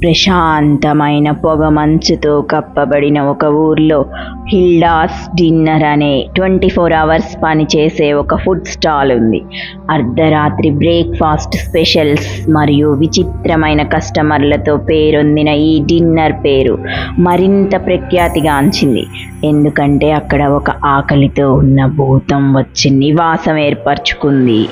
ప్రశాంతమైన పొగ మంచుతో కప్పబడిన ఒక ఊర్లో హిల్డాస్ డిన్నర్ అనే ట్వంటీ ఫోర్ అవర్స్ పనిచేసే ఒక ఫుడ్ స్టాల్ ఉంది. అర్ధరాత్రి బ్రేక్ఫాస్ట్ స్పెషల్స్ మరియు విచిత్రమైన కస్టమర్లతో పేరొందిన ఈ డిన్నర్ పేరు మరింత ప్రఖ్యాతిగాంచింది ఎందుకంటే అక్కడ ఒక ఆకలితో ఉన్న భూతం వచ్చి నివాసం ఏర్పరచుకుంది.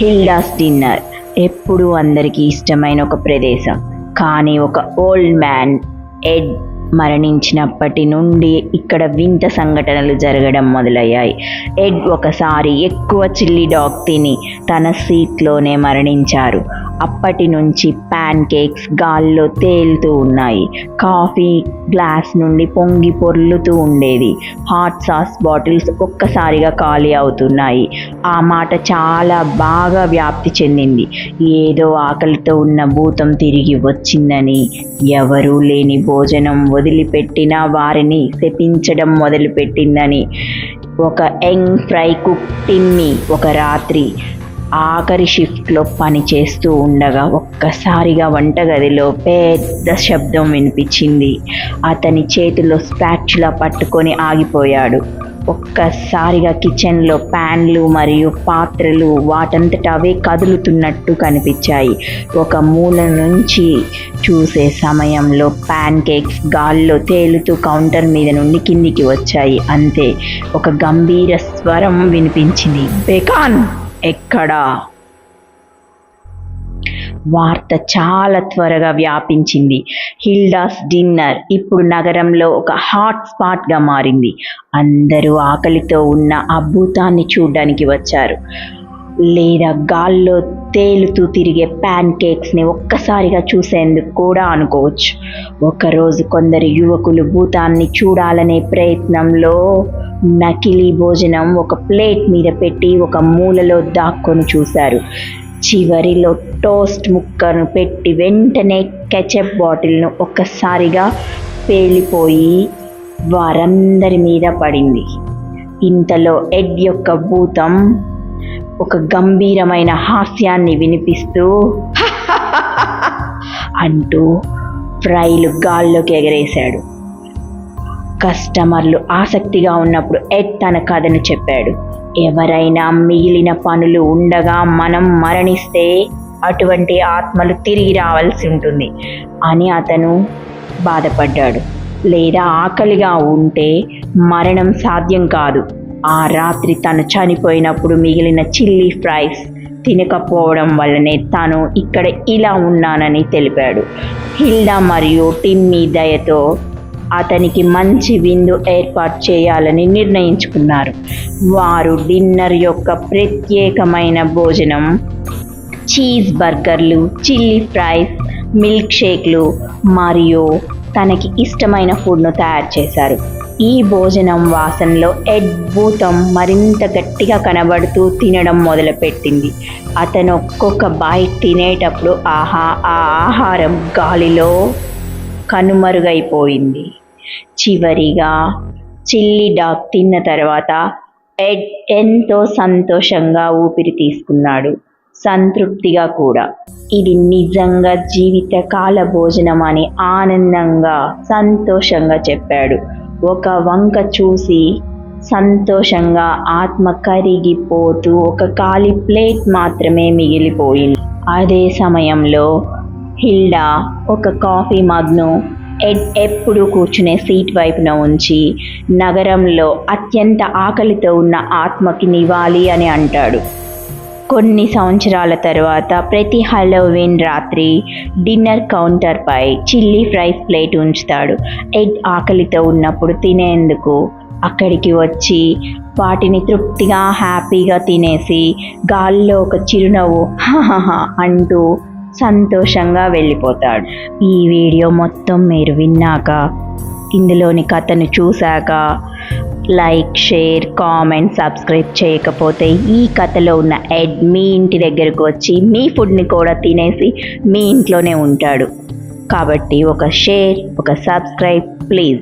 హిల్డాస్ డిన్నర్ ఎప్పుడూ అందరికీ ఇష్టమైన ఒక ప్రదేశం. కానీ ఒక ఓల్డ్ మ్యాన్ ఎడ్ మరణించినప్పటి నుండి ఇక్కడ వింత సంఘటనలు జరగడం మొదలయ్యాయి. ఎడ్ ఒకసారి ఎక్కువ చిల్లీ డాగ్ తిని తన సీట్లోనే మరణించారు. అప్పటి నుంచి ప్యాన్ కేక్స్ గాల్లో తేలుతూ ఉన్నాయి. కాఫీ గ్లాస్ నుండి పొంగి పొర్లుతూ ఉండేది. హాట్ సాస్ బాటిల్స్ ఒక్కసారిగా ఖాళీ అవుతున్నాయి. ఆ మాట చాలా బాగా వ్యాప్తి చెందింది. ఏదో ఆకలితో ఉన్న భూతం తిరిగి వచ్చిందని ఎవరూ లేని భోజనం వదిలిపెట్టిన వారిని శపించడం మొదలుపెట్టిందని. ఒక యంగ్ ఫ్రై కుక్ టిమ్మి ఒక రాత్రి ఆఖరి షిఫ్ట్లో పని చేస్తూ ఉండగా ఒక్కసారిగా వంటగదిలో పెద్ద శబ్దం వినిపించింది. అతని చేతిలో స్పాచ్లా పట్టుకొని ఆగిపోయాడు. ఒక్కసారిగా కిచెన్లో ప్యాన్లు మరియు పాత్రలు వాటంతట అవే కదులుతున్నట్టు కనిపించాయి. ఒక మూల నుంచి చూసే సమయంలో ప్యాన్ కేక్స్ గాల్లో తేలుతూ కౌంటర్ మీద నుండి కిందికి వచ్చాయి. అంతే ఒక గంభీర స్వరం వినిపించింది. బెకాన్! ఎక్కడా? వార్త చాలా త్వరగా వ్యాపించింది. హిల్డాస్ డిన్నర్ ఇప్పుడు నగరంలో ఒక హాట్ స్పాట్గా మారింది. అందరూ ఆకలితో ఉన్న ఆ భూతాన్ని చూడ్డానికి వచ్చారు. లేదా గాల్లో తేలుతూ తిరిగే ప్యాన్ కేక్స్ని ఒక్కసారిగా చూసేందుకు కూడా అనుకోవచ్చు. ఒకరోజు కొందరు యువకులు భూతాన్ని చూడాలనే ప్రయత్నంలో నకిలీ భోజనం ఒక ప్లేట్ మీద పెట్టి ఒక మూలలో దాక్కొని చూశారు. చివరిలో టోస్ట్ ముక్కను పెట్టి వెంటనే కెచప్ బాటిల్ను ఒక్కసారిగా పేలిపోయి వారందరి మీద పడింది. ఇంతలో ఎడ్ యొక్క భూతం ఒక గంభీరమైన హాస్యాన్ని వినిపిస్తూ అంటూ ఫ్రైలు గాల్లోకి ఎగరేశాడు. కస్టమర్లు ఆసక్తిగా ఉన్నప్పుడు ఎడ్ తన కథను చెప్పాడు. ఎవరైనా మిగిలిన పనులు ఉండగా మనం మరణిస్తే అటువంటి ఆత్మలు తిరిగి రావాల్సి ఉంటుంది అని అతను బాధపడ్డాడు. లేదా ఆకలిగా ఉంటే మరణం సాధ్యం కాదు. ఆ రాత్రి తను చనిపోయినప్పుడు మిగిలిన చిల్లీ ఫ్రైస్ తినకపోవడం వల్లనే తాను ఇక్కడ ఇలా ఉన్నానని తెలిపాడు. హిల్డా మరియు టిమ్మీ దయతో అతనికి మంచి విందు ఏర్పాటు చేయాలని నిర్ణయించుకున్నారు. వారు డిన్నర్ యొక్క ప్రత్యేకమైన భోజనం చీజ్ బర్గర్లు చిల్లీ ఫ్రైస్ మిల్క్ షేక్లు మరియు తనకి ఇష్టమైన ఫుడ్ను తయారు చేశారు. ఈ భోజనం వాసనలో అద్భుతం మరింత గట్టిగా కనబడుతూ తినడం మొదలుపెట్టింది. అతను ఒక్కొక్క బైట్ తినేటప్పుడు ఆహా ఆ ఆహారం గాలిలో కనుమరుగైపోయింది. చివరిగా చిల్లి డాగ్ తిన్న తర్వాత ఎడ్ ఎంతో సంతోషంగా ఊపిరి తీసుకున్నాడు. సంతృప్తిగా కూడా. ఇది నిజంగా జీవితకాల భోజనం అని ఆనందంగా సంతోషంగా చెప్పాడు. ఒక వంక చూసి సంతోషంగా ఆత్మ కరిగిపోతూ ఒక ఖాళీ ప్లేట్ మాత్రమే మిగిలిపోయింది. అదే సమయంలో హిల్డా ఒక కాఫీ మగ్ను ఎడ్ ఎప్పుడు కూర్చునే సీట్ వైపున ఉంచి నగరంలో అత్యంత ఆకలితో ఉన్న ఆత్మకి నివాలి అని అంటాడు. కొన్ని సంవత్సరాల తర్వాత ప్రతి హలోవిన్ రాత్రి డిన్నర్ కౌంటర్పై చిల్లీ ఫ్రైస్ ప్లేట్ ఉంచుతాడు. ఎగ్ ఆకలితో ఉన్నప్పుడు తినేందుకు అక్కడికి వచ్చి వాటిని తృప్తిగా హ్యాపీగా తినేసి గాల్లో ఒక చిరునవ్వు హాహా అంటూ సంతోషంగా వెళ్ళిపోతాడు. ఈ వీడియో మొత్తం మీరు విన్నాక ఇందులోని కథను చూశాక లైక్ షేర్ కామెంట్ సబ్స్క్రైబ్ చేయకపోతే ఈ కథలో ఉన్న ఎడ్ మీ ఇంటి దగ్గరకు వచ్చి మీ ఫుడ్ని కూడా తినేసి మీ ఇంట్లోనే ఉంటాడు. కాబట్టి ఒక షేర్ ఒక సబ్స్క్రైబ్ ప్లీజ్.